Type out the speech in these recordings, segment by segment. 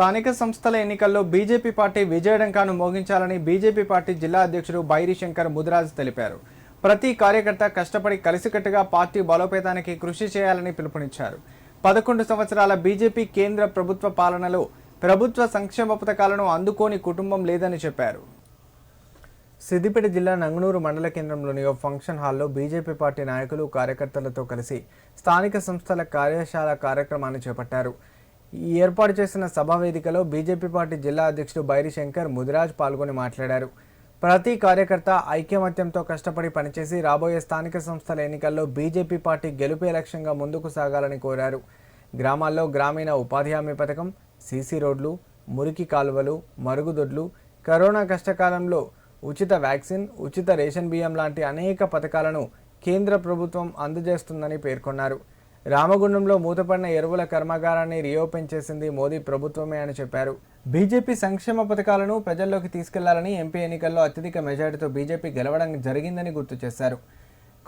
స్థానిక సంస్థల ఎన్నికల్లో బీజేపీ పార్టీ విజయడంకాను మోగించాలని బీజేపీ పార్టీ జిల్లా అధ్యక్షుడు బైరి శంకర్ ముదిరాజ్ తెలిపారు. ప్రతి కార్యకర్త కష్టపడి కలిసికట్టుగా పార్టీ బలోపేతానికి కృషి చేయాలని పిలుపునిచ్చారు. పదకొండు సంవత్సరాల బీజేపీ కేంద్ర ప్రభుత్వ పాలనలో ప్రభుత్వ సంక్షేమ పథకాలను అందుకోని కుటుంబం లేదని చెప్పారు. సిద్దిపేట జిల్లా నంగనూరు మండల కేంద్రంలోని ఓ ఫంక్షన్ హాల్లో బీజేపీ పార్టీ నాయకులు కార్యకర్తలతో కలిసి స్థానిక సంస్థల కార్యశాల కార్యక్రమాన్ని చేపట్టారు. ఏర్పాటు చేసిన సభావేదికలో బీజేపీ పార్టీ జిల్లా అధ్యక్షుడు బైరి శంకర్ ముదిరాజ్ పాల్గొని మాట్లాడారు. ప్రతి కార్యకర్త ఐక్యమత్యంతో కష్టపడి పనిచేసి రాబోయే స్థానిక సంస్థల ఎన్నికల్లో బీజేపీ పార్టీ గెలుపే లక్ష్యంగా ముందుకు సాగాలని కోరారు. గ్రామాల్లో గ్రామీణ ఉపాధి హామీ పథకం సీసీ రోడ్లు మురికి కాలువలు మరుగుదొడ్లు కరోనా కష్టకాలంలో ఉచిత వ్యాక్సిన్ ఉచిత రేషన్ బియ్యం లాంటి అనేక పథకాలను కేంద్ర ప్రభుత్వం అందజేస్తుందని పేర్కొన్నారు. రామగుండంలో మూతపడిన ఎరువుల కర్మాగారాన్ని రీఓపెన్ చేసింది మోదీ ప్రభుత్వమే అని చెప్పారు. బీజేపీ సంక్షేమ పథకాలను ప్రజల్లోకి తీసుకెళ్ళాలని ఎంపీ ఎన్నికల్లో అత్యధిక మెజార్టీతో బీజేపీ గెలవడం జరిగిందని గుర్తు చేశారు.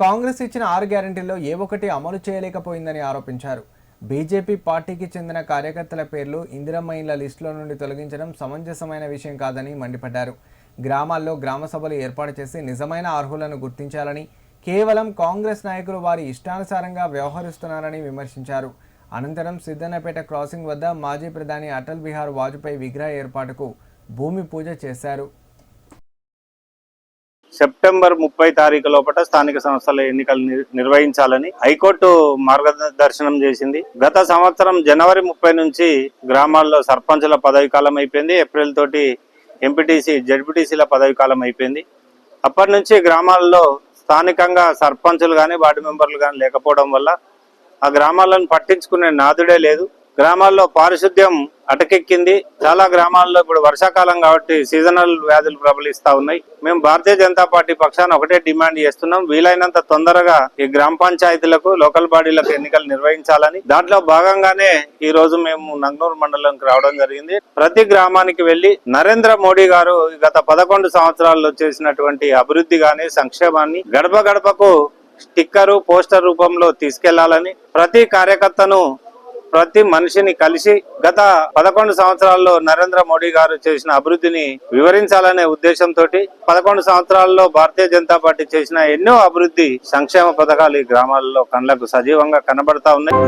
కాంగ్రెస్ ఇచ్చిన ఆరు గ్యారంటీల్లో ఏ ఒక్కటి అమలు చేయలేకపోయిందని ఆరోపించారు. బీజేపీ పార్టీకి చెందిన కార్యకర్తల పేర్లు ఇందిరమ్మ లిస్టులో నుండి తొలగించడం సమంజసమైన విషయం కాదని మండిపడ్డారు. గ్రామాల్లో గ్రామ సభలు ఏర్పాటు చేసి నిజమైన అర్హులను గుర్తించాలని కేవలం కాంగ్రెస్ నాయకులు వారి ఇష్టానుసారంగా వ్యవహరిస్తున్నారని విమర్శించారు. అనంతరం సిద్ధన్నపేట క్రాసింగ్ వద్ద మాజీ ప్రధాని అటల్ బిహార్ వాజ్పేయి విగ్రహ ఏర్పాటుకు భూమి పూజ చేశారు. సెప్టెంబర్ ముప్పై తారీఖు లోపల స్థానిక సంస్థల ఎన్నికలు నిర్వహించాలని హైకోర్టు మార్గదర్శనం చేసింది. గత సంవత్సరం జనవరి ముప్పై నుంచి గ్రామాల్లో సర్పంచుల పదవి కాలం అయిపోయింది. ఏప్రిల్ తోటి ఎంపీటీసీ జడ్పీటీసీల పదవి కాలం అయిపోయింది. అప్పటి నుంచి గ్రామాల్లో స్థానికంగా సర్పంచులు కానీ వార్డు మెంబర్లు కానీ లేకపోవడం వల్ల ఆ గ్రామాలను పట్టించుకునే నాదుడే లేదు. గ్రామాల్లో పారిశుద్ధ్యం అటకెక్కింది. చాలా గ్రామాల్లో ఇప్పుడు వర్షాకాలం కాబట్టి సీజనల్ వ్యాధులు ప్రబలిస్తా ఉన్నాయి. మేము భారతీయ జనతా పార్టీ పక్షాన ఒకటే డిమాండ్ చేస్తున్నాం. వీలైనంత తొందరగా ఈ గ్రామ పంచాయతీలకు లోకల్ బాడీలకు ఎన్నికలు నిర్వహించాలని. దాంట్లో భాగంగానే ఈ రోజు మేము నంగనూరు మండలంకి రావడం జరిగింది. ప్రతి గ్రామానికి వెళ్ళి నరేంద్ర మోడీ గారు గత పదకొండు సంవత్సరాల్లో చేసినటువంటి అభివృద్ధి గాని సంక్షేమాన్ని గడప గడపకు స్టిక్కరు పోస్టర్ రూపంలో తీసుకెళ్ళాలని ప్రతి కార్యకర్తను ప్రతి మనిషిని కలిసి గత పదకొండు సంవత్సరాల్లో నరేంద్ర మోడీ గారు చేసిన అభివృద్ధిని వివరించాలనే ఉద్దేశంతో పదకొండు సంవత్సరాల్లో భారతీయ జనతా పార్టీ చేసిన ఎన్నో అభివృద్ధి సంక్షేమ పథకాలు ఈ గ్రామాల్లో కళ్ళకు సజీవంగా కనబడతా ఉన్నాయి.